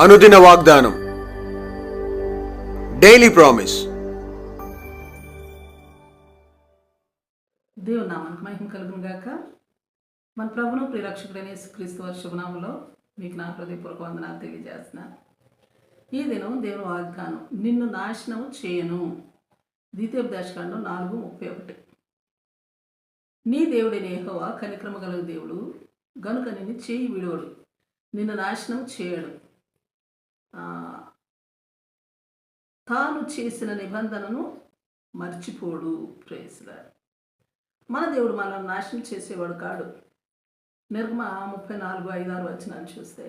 అనుదిన వాగ్దానం. Daily promise దేవుని నామానికి మహిమ కలుగును గాక. మన ప్రభును ప్రిరక్షకుడైన క్రీస్తు వారి శుభనామంలో మీకు నా హృదయపూర్వక వందనాలు తెలియజేస్తున్నాను. ఈ దినం దేవుని వాగ్దానం నిన్ను నాశనం చేయను. ద్వితీయోపదేశకాండం నాలుగు ముప్పై ఒకటి. నీ దేవుడైన యెహోవా కనిక్రమ గల దేవుడు గనుక నిన్ను చేయి విడవడు నిన్ను నాశనం చేయడు. తాను చేసిన నిబంధనను మర్చిపోడు ప్రేసులాడు మన దేవుడు మనల్ని నాశనం చేసేవాడు కాడు. నిర్మ ముప్పై నాలుగు ఐదు ఆరు వచనాలు చూస్తే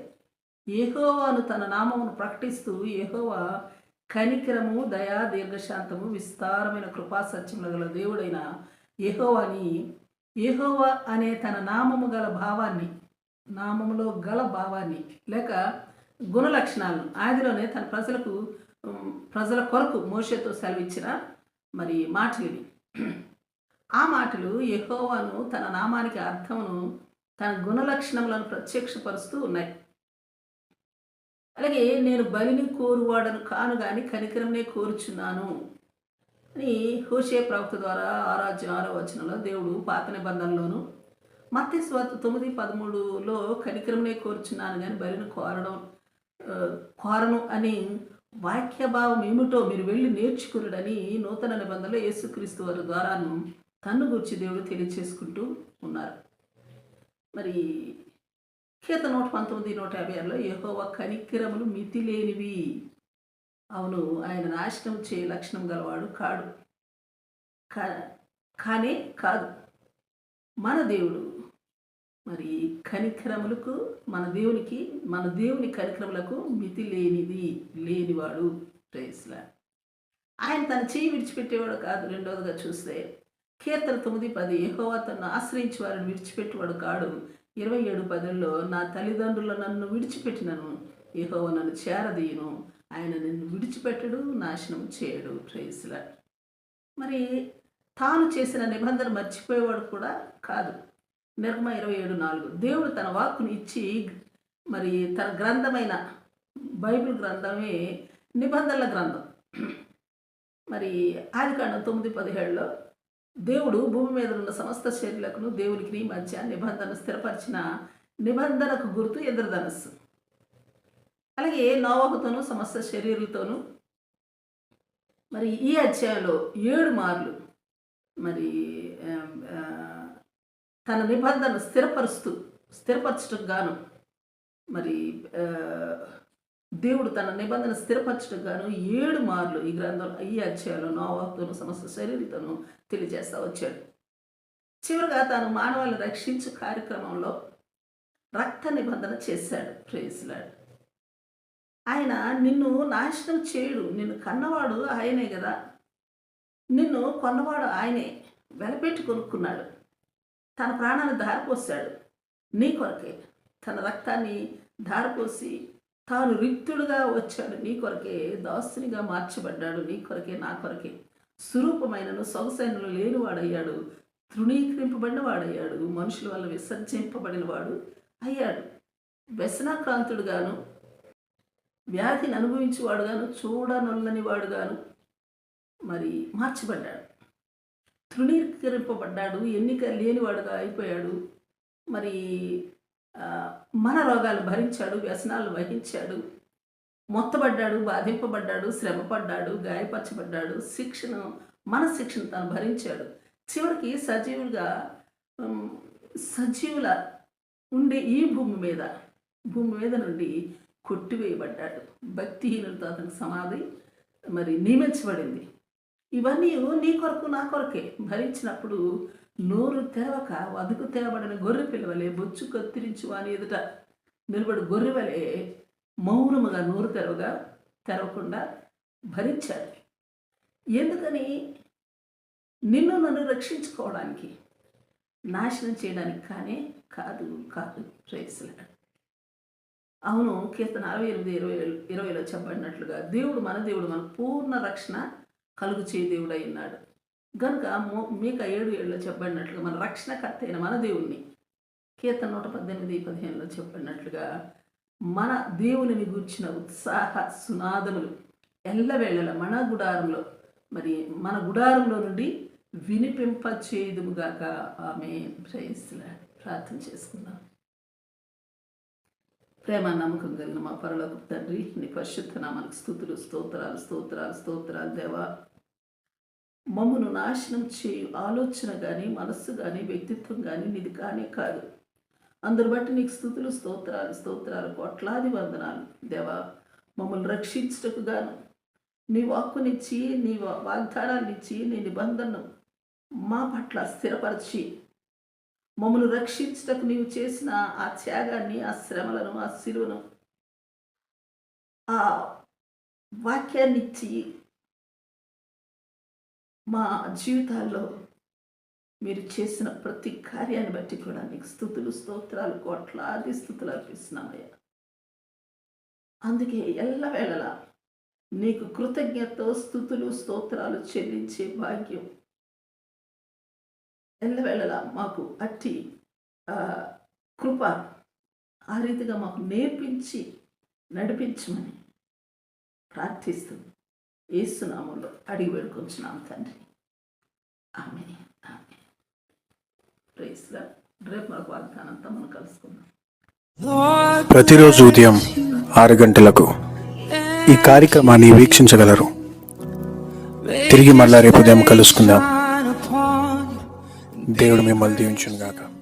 ఏహోవాను తన నామమును ప్రకటిస్తూ ఏహోవా కనికరము దయా దీర్ఘశాంతము విస్తారమైన కృపా సత్యములు గల దేవుడైన ఏహోవాని ఏహోవా అనే తన నామము గల భావాన్ని నామములో గల భావాన్ని లేక గుణ లక్షణాలను ఆదిలోనే తన ప్రజలకు ప్రజల కొరకు మోషతో సెలవిచ్చిన మరి మాటలు ఇవి ఆ మాటలు యహోవాను తన నామానికి అర్థమును తన గుణలక్షణములను ప్రత్యక్షపరుస్తూ ఉన్నాయి. అలాగే నేను బలిని కోరువాడను కాను కానీ కనికరంనే కోరుచున్నాను అని హోషే ప్రవక్త ద్వారా ఆరాధ్యం ఆరో వచనంలో దేవుడు పాత నిబంధనలోను మత్తి స్వార్థ తొమ్మిది పదమూడులో కనికరంనే కోరుచున్నాను కానీ బలిని కోరడం కోరను అని వాక్యభావం ఏమిటో మీరు వెళ్ళి నేర్చుకురుడని నూతన నిబంధనలో యేసుక్రీస్తు వారి ద్వారాను తన్ను గురించి దేవుడు తెలియచేసుకుంటూ ఉన్నారు. మరి కీర్త నూట పంతొమ్మిది నూట యాభై ఆరులో యహోవ కనిక్రములు మితి లేనివి అవును ఆయన నాశనం చే లక్షణం గలవాడు కాడు. కా- కానే కాదు. మన దేవుడు మరి కనిక్రములకు మన దేవునికి మన దేవుని కనిక్రములకు మితి లేనిది లేనివాడు ప్రేస్లా ఆయన తన చేయి విడిచిపెట్టేవాడు కాదు. రెండవదిగా చూస్తే కీర్తన తొమ్మిది పది యెహోవా తను ఆశ్రయించి వారిని విడిచిపెట్టేవాడు కాడు. ఇరవై ఏడు పదుల్లో నా తల్లిదండ్రులు నన్ను విడిచిపెట్టినను యెహోవా నన్ను చేరదీయను. ఆయన నిన్ను విడిచిపెట్టడు నాశనం చేయడు ప్రేస్లా మరి తాను చేసిన నిబంధన మర్చిపోయేవాడు కూడా కాదు. నిర్మ ఇరవై ఏడు నాలుగు. దేవుడు తన వాక్కును ఇచ్చి మరి తన గ్రంథమైన బైబిల్ గ్రంథమే నిబంధనల గ్రంథం. మరి ఆది కాండం తొమ్మిది పదిహేడులో దేవుడు భూమి మీద ఉన్న సమస్త శరీరులకు దేవునికి మధ్య నిబంధన స్థిరపరిచిన నిబంధనకు గుర్తు ఇంద్రధనస్సు అలాగే నోవహుతోనూ సమస్త శరీరులతోనూ మరి ఈ అధ్యాయంలో ఏడు మార్లు మరి తన నిబంధన స్థిరపరుస్తూ స్థిరపరచడం గాను మరి దేవుడు తన నిబంధన స్థిరపరచడం గాను ఏడు మార్లు ఈ గ్రంథం ఈ అధ్యాయంలో నోవాహుతోను సమస్త శరీరంతోనూ తెలియజేస్తా వచ్చాడు. చివరిగా తాను మానవాళిని రక్షించు కార్యక్రమంలో రక్త నిబంధన చేశాడు. ప్రేస్లాడు ఆయన నిన్ను నాశనం చేయడు. నిన్ను కన్నవాడు ఆయనే కదా. నిన్ను కొన్నవాడు ఆయనే. వెలపెట్టి కొనుక్కున్నాడు. తన ప్రాణాన్ని ధారపోసాడు నీ కొరకే తన రక్తాన్ని ధారపోసి తాను రిక్తుడుగా వచ్చాడు. నీ కొరకే దాసునిగా మార్చబడ్డాడు. నీ కొరకే నా కొరకే. స్వరూపమైనను సొగసైనను లేనివాడయ్యాడు. తృణీకరింపబడిన వాడయ్యాడు మనుషుల వల్ల విసర్జింపబడిన వాడు అయ్యాడు. వ్యసనాక్రాంతుడుగాను వ్యాధిని అనుభవించేవాడుగాను చూడనొల్లని వాడుగాను మరి మార్చబడ్డాడు. తృణీకరింపబడ్డాడు ఎన్నిక లేనివాడుగా అయిపోయాడు. మరి మన రోగాలు భరించాడు వ్యసనాలు వహించాడు. మొత్తబడ్డాడు బాధింపబడ్డాడు శ్రమపడ్డాడు గాయపరచబడ్డాడు. శిక్షను మన శిక్షను తను భరించాడు. చివరికి సజీవులుగా సజీవుల ఉండే ఈ భూమి మీద భూమి మీద నుండి కొట్టివేయబడ్డాడు. భక్తిహీనులతో అతనికి సమాధి మరి నియమించబడింది. ఇవన్నీ నీ కొరకు నా కొరకే. భరించినప్పుడు నోరు తెరవక వదుకు తెరబడిన గొర్రె పిల్లవలే బొచ్చు కత్తిరించు అని ఎదుట నిలబడి గొర్రెవలే మౌనముగా నోరు తెరవగా తెరవకుండా భరించాడు ఎందుకని? నిన్ను నన్ను రక్షించుకోవడానికి నాశనం చేయడానికి కానీ కాదు కాదు. ప్రేసలాడు అవును కీర్తన అరవై ఎనిమిది ఇరవై ఇరవైలో చెప్పబడినట్లుగా దేవుడు మన దేవుడు మన పూర్ణ రక్షణ కలుగు చేయి ఉన్నాడు. గనుక మో మీక ఏడు ఏళ్ళలో చెప్పబడినట్లుగా మన రక్షణకర్త అయిన మన దేవుణ్ణి కీర్తన నూట పద్దెనిమిది పదిహేనులో చెప్పినట్లుగా మన దేవుని గూర్చిన ఉత్సాహ సునాదములు ఎల్లవేళల మన గుడారంలో మరి మన గుడారంలో నుండి వినిపింప చేయుదుముగాక ఆమె ప్రయత్నిస్తున్నా ప్రార్థన చేసుకుందాం. ప్రేమ నమ్మకం కలిగిన మా పరలోక తండ్రి నీ పరిశుద్ధ నామానికి స్థుతులు స్తోత్రాలు స్తోత్రాలు స్తోత్రాలు దేవా. మమ్మను నాశనం చేయు. ఆలోచన కానీ మనస్సు కానీ వ్యక్తిత్వం కానీ నీది కానీ కాదు. అందరు బట్టి నీకు స్థుతులు స్తోత్రాలు స్తోత్రాలు కోట్లాది వందనాలు. దేవా మమ్మల్ని రక్షించటకు గాను నీ వాక్కునిచ్చి నీ వా- వాగ్దానాన్నిచ్చి నీ నిబంధనను మా పట్ల స్థిరపరిచి. మమ్మల్ని రక్షించటకు నీవు చేసిన ఆ త్యాగాన్ని ఆ శ్రమలను ఆ శిలువను ఆ వాక్యాన్నిచ్చి మా జీవితాల్లో మీరు చేసిన ప్రతి కార్యాన్ని బట్టి కూడా నీకు స్థుతులు స్తోత్రాలు కోట్లాది స్థుతులు అర్పిస్తున్నామయ్యా. అందుకే ఎల్లవేళలా నీకు కృతజ్ఞతతో స్థుతులు స్తోత్రాలు చెల్లించే భాగ్యం. ఎల్లవేళలా మాకు అట్టి కృప ఆ రీతిగా మాకు నేర్పించి నడిపించమని ప్రార్థిస్తుంది ఏసునామంలో అడిగి వేడుకొంచున్నాం తండ్రి. ఆమె ఆమె ప్రైస్లా రేపు మనకు వాగ్దానంతా మనం కలుసుకుందాం. ప్రతిరోజు ఉదయం ఆరు గంటలకు ఈ కార్యక్రమాన్ని వీక్షించగలరు. తిరిగి మళ్ళా రేపు ఉదయం కలుసుకుందాం. దేవుడు మిమ్మల్ని దీవించును గాక